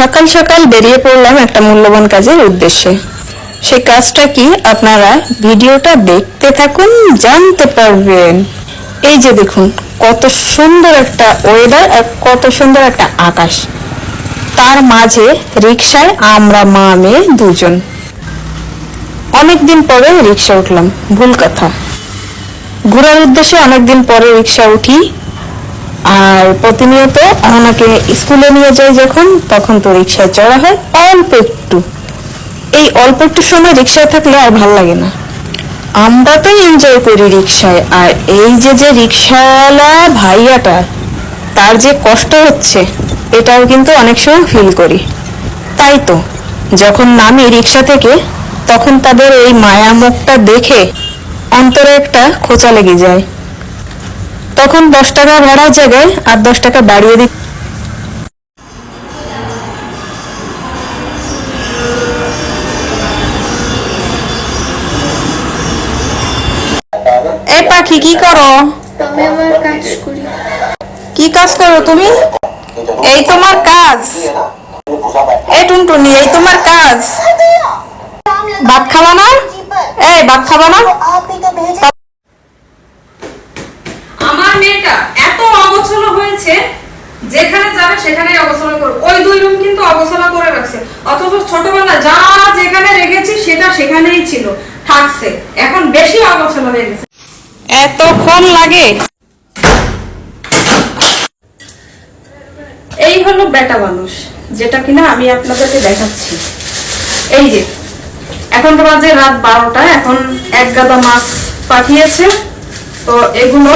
সকাল সকাল বেরিয়ে পড়লাম একটা মূল্যবান কাজের উদ্দেশ্যে। সেই কাজটা কি আপনারা ভিডিওটা দেখতে থাকুন, জানতে পারবেন। এই যে দেখুন, কত সুন্দর একটা ওয়েদার আর কত সুন্দর একটা আকাশ। তার মাঝে রিক্সায় আমরা মা, মেয়ে দুজন। অনেকদিন পরে রিক্সা উঠলাম, ভুল কথা। ঘোরার উদ্দেশ্যে অনেকদিন পরে রিক্সা উঠি আর প্রতিনিয়ত ওনাকে স্কুলে নিয়ে যাই যখন, তখন তো রিক্সায় চড়া হয় অল্প একটু। এই অল্প একটু সময় রিক্সায় থাকলে আর ভালো লাগে না। আমরা তো এনজয় করি রিক্সায় আর এই যে যে রিক্সাওয়ালা ভাইয়াটা, তার যে কষ্ট হচ্ছে, এটাও কিন্তু অনেক সময় ফিল করি। তাই তো, যখন নামি রিক্সা থেকে, তখন তাদের এই মায়ামুখটা দেখে অন্তরে একটা খোঁচা লেগে যায়। তখন দশ টাকা ভাড়ার জায়গায় আর দশ টাকা বাড়িয়ে দিই এই পাখি কি করো? আমি আমার কাজ করি। কি কাজ করো তুমি? এই তোমার কাজ। এই টুনটুনি এই তোমার কাজ। ভাত খাবা না? এই ভাত খাবা না? অগোছলো হয়েছে যেখানে যাবে সেখানেই অগোছলো করবে। ওই দুই রুম কিন্তু অগোছলো করে রাখছে। অথচ ছোটবেলা যা যেখানে রেখেছি সেটা সেখানেই ছিল থাকছে। এখন বেশি অগোছলো হয়ে গেছে। এতক্ষণ লাগে। এই হলো বেটা মানুষ যেটা কিনা আমি আপনাদেরকে দেখাচ্ছি। এই যে এখন তো বাজে রাত বারোটা এখন এক গাদা মাছ পাঠিয়েছে। তো এগুলো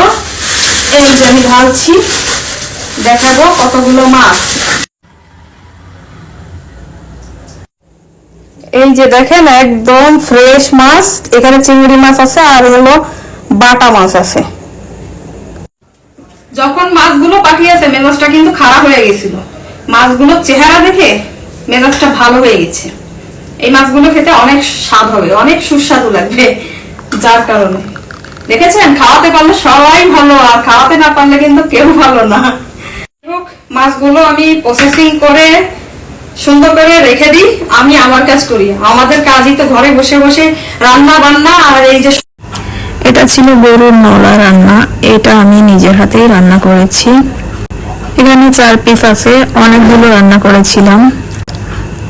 এই যে আমি ঢালছি। দেখাবো কতগুলো মাছ। এই যে দেখেন, একদম ফ্রেশ মাছ। এখানে চিংড়ি মাছ আছে আর হলো বাটা মাছ আছে। যখন মাছগুলো পাঠিয়েছে মেজাজটা কিন্তু খারাপ হয়ে গেছিল। মাছগুলোর চেহারা দেখে মেজাজটা ভালো হয়ে গেছে। এই মাছগুলো খেতে অনেক স্বাদ হবে, অনেক সুস্বাদু লাগবে, যার কারণে। দেখেছেন? খাওয়াতে পারলে সবাই ভালো, আর খাওয়াতে না পারলে কিন্তু কেউ ভালো না। মাছগুলো আমি প্রসেসিং করে সুন্দর করে রেখে দিই, আমি আমার কাজ করি। আমাদের কাজই তো ঘরে বসে বসে রান্না বান্না, আর এই যে এটা ছিল গরুর নলা রান্না। এটা আমি নিজের হাতেই রান্না করেছি। এখানে চার পিস আছে, অনেকগুলো রান্না করেছিলাম।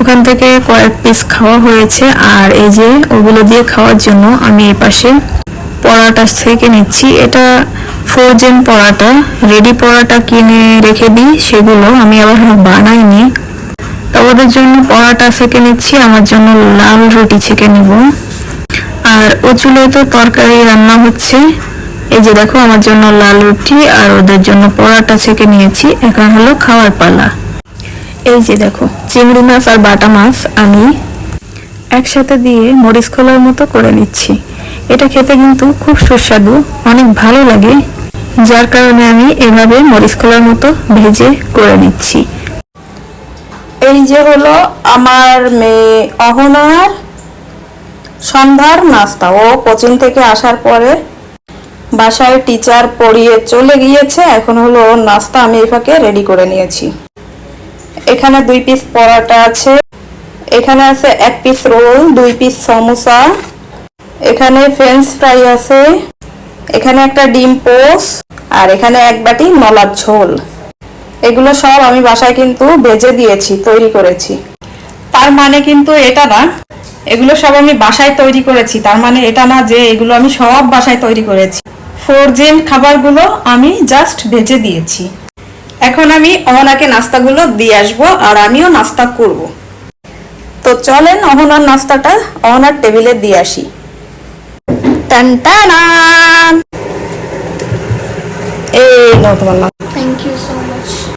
ওখান থেকে কয়েক পিস খাওয়া হয়েছে, আর এই যে ওগুলো দিয়ে খাওয়ার জন্য আমি এই পাশে পরাটা সেকে নিচ্ছি। এটা ফ্রোজেন পরাটা। রেডি পরাটা কিনে রেখে দিই, সেগুলো আমি আবার বানাইনি। ওদের জন্য পরাটা সেকে নিচ্ছি, আমার জন্য লাল রুটি ছেঁকে নিব। আর ও তো তরকারি রান্না হচ্ছে। এই যে দেখো, আমার জন্য লাল রুটি আর ওদের জন্য পরাটা ছেঁকে নিয়েছি। এখন হলো খাওয়ার পালা। এই যে দেখো, চিংড়ি মাছ আর বাটা মাছ আমি একসাথে দিয়ে মরিচ খোলার মতো করে নিচ্ছি। এটা খেতে কিন্তু খুব সুস্বাদু, অনেক ভালো লাগে। যার কারণে আমি এভাবে মরিচ খোলার মতো ভেজে করে নিচ্ছি। এই যে হলো আমার মেয়ে অহনার সন্ধ্যার নাস্তা। ও কোচিং থেকে আসার পরে বাসায় টিচার পড়িয়ে চলে গিয়েছে। এখন হলো নাস্তা আমি এই ফাঁকে রেডি করে নিয়েছি। এখানে দুই পিস পরোটা আছে। এখানে আছে এক পিস রোল, দুই পিস সমোসা এখানে ফ্রেঞ্চ ফ্রাই আছে, এখানে একটা ডিম পোস্ট আর এখানে এক বাটি নলার ঝোল। এগুলো সব আমি বাসায় কিন্তু ভেজে দিয়েছি, তৈরি করেছি। তার মানে কিন্তু এটা না, এগুলো সব আমি বাসায় তৈরি করেছি, তার মানে এটা না যে এগুলো আমি সব বাসায় তৈরি করেছি। ফোরজেন খাবারগুলো আমি জাস্ট ভেজে দিয়েছি। এখন আমি অহনাকে নাস্তাগুলো দিয়ে আসব, আর আমিও নাস্তা করব। তো চলেন অহনার নাস্তাটা অহনার টেবিলে দিয়ে আসি। টান টানান এই নাও তোমার নাস্তা। Thank you so much